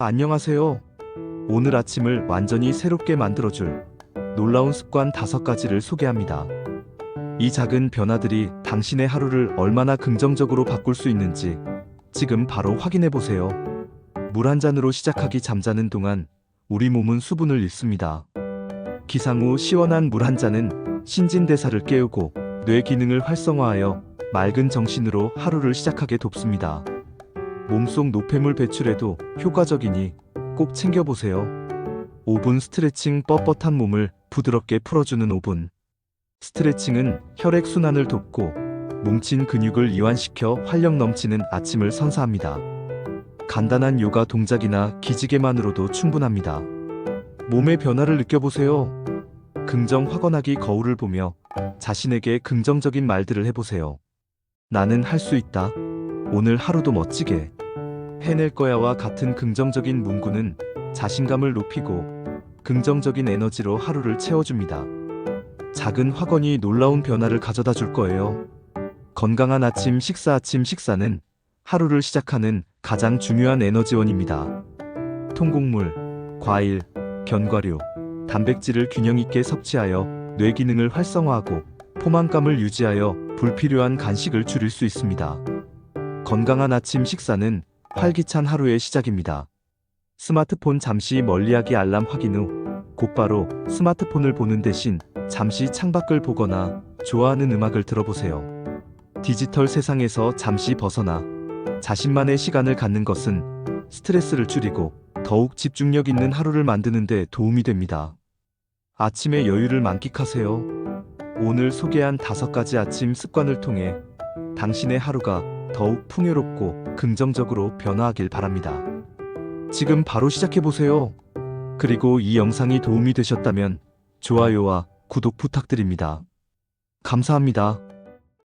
안녕하세요. 오늘 아침을 완전히 새롭게 만들어줄 놀라운 습관 다섯 가지를 소개합니다. 이 작은 변화들이 당신의 하루를 얼마나 긍정적으로 바꿀 수 있는지 지금 바로 확인해 보세요. 물 한 잔으로 시작하기 잠자는 동안 우리 몸은 수분을 잃습니다. 기상 후 시원한 물 한 잔은 신진대사를 깨우고 뇌 기능을 활성화하여 맑은 정신으로 하루를 시작하게 돕습니다. 몸속 노폐물 배출에도 효과적이니 꼭 챙겨보세요. 5분 스트레칭 뻣뻣한 몸을 부드럽게 풀어주는 5분. 스트레칭은 혈액순환을 돕고 뭉친 근육을 이완시켜 활력 넘치는 아침을 선사합니다. 간단한 요가 동작이나 기지개만으로도 충분합니다. 몸의 변화를 느껴보세요. 긍정 확언하기 거울을 보며 자신에게 긍정적인 말들을 해보세요. 나는 할 수 있다. 오늘 하루도 멋지게 해낼 거야와 같은 긍정적인 문구는 자신감을 높이고 긍정적인 에너지로 하루를 채워줍니다. 작은 확언이 놀라운 변화를 가져다 줄 거예요. 건강한 아침 식사 아침 식사는 하루를 시작하는 가장 중요한 에너지원입니다. 통곡물, 과일, 견과류, 단백질을 균형 있게 섭취하여 뇌 기능을 활성화하고 포만감을 유지하여 불필요한 간식을 줄일 수 있습니다. 건강한 아침 식사는 활기찬 하루의 시작입니다. 스마트폰 잠시 멀리하기 알람 확인 후 곧바로 스마트폰을 보는 대신 잠시 창밖을 보거나 좋아하는 음악을 들어보세요. 디지털 세상에서 잠시 벗어나 자신만의 시간을 갖는 것은 스트레스를 줄이고 더욱 집중력 있는 하루를 만드는 데 도움이 됩니다. 아침의 여유를 만끽하세요. 오늘 소개한 다섯 가지 아침 습관을 통해 당신의 하루가 더욱 풍요롭고 긍정적으로 변화하길 바랍니다. 지금 바로 시작해보세요. 그리고 이 영상이 도움이 되셨다면 좋아요와 구독 부탁드립니다. 감사합니다.